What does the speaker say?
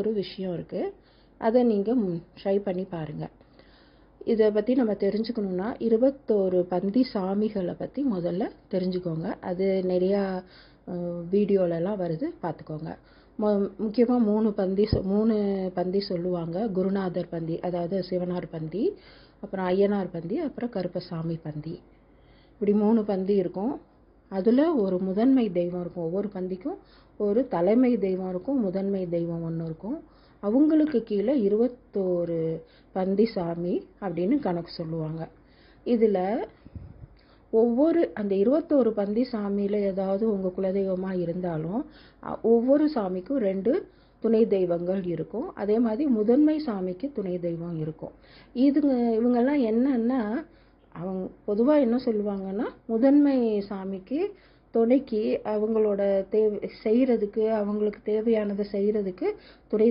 ஒரு விஷயம் இருக்குது அதை நீங்கள் ட்ரை பண்ணி பாருங்கள் இதை பற்றி நம்ம தெரிஞ்சுக்கணுன்னா இருபத்தோரு பந்தி சாமிகளை பற்றி முதல்ல தெரிஞ்சுக்கோங்க. அது நிறையா வீடியோலலாம் வருது பார்த்துக்கோங்க. முக்கியமாக மூணு பந்தி மூணு பந்தி சொல்லுவாங்க. குருநாதர் பந்தி அதாவது சிவனார் பந்தி அப்புறம் ஐயனார் பந்தி அப்புறம் கருப்பசாமி பந்தி. இப்படி மூணு பந்தி இருக்கும். அதில் ஒரு முதன்மை தெய்வம் இருக்கும். ஒவ்வொரு பந்திக்கும் ஒரு தலைமை தெய்வம் இருக்கும் முதன்மை தெய்வம் ஒன்று இருக்கும். அவங்களுக்கு கீழே இருபத்தோரு பந்தி சாமி அப்படின்னு கணக்கு சொல்லுவாங்க. இதில் ஒவ்வொரு அந்த இருபத்தோரு பந்தி சாமியில் ஏதாவது உங்கள் குலதெய்வமாக இருந்தாலும் ஒவ்வொரு சாமிக்கும் ரெண்டு துணை தெய்வங்கள் இருக்கும். அதே மாதிரி முதன்மை சாமிக்கு துணை தெய்வம் இருக்கும். இதுங்க இவங்கெல்லாம் என்னன்னா அவங்க பொதுவாக என்ன சொல்லுவாங்கன்னா முதன்மை சாமிக்கு துணைக்கு அவங்களோட தேவை செய்கிறதுக்கு அவங்களுக்கு தேவையானதை செய்கிறதுக்கு துணை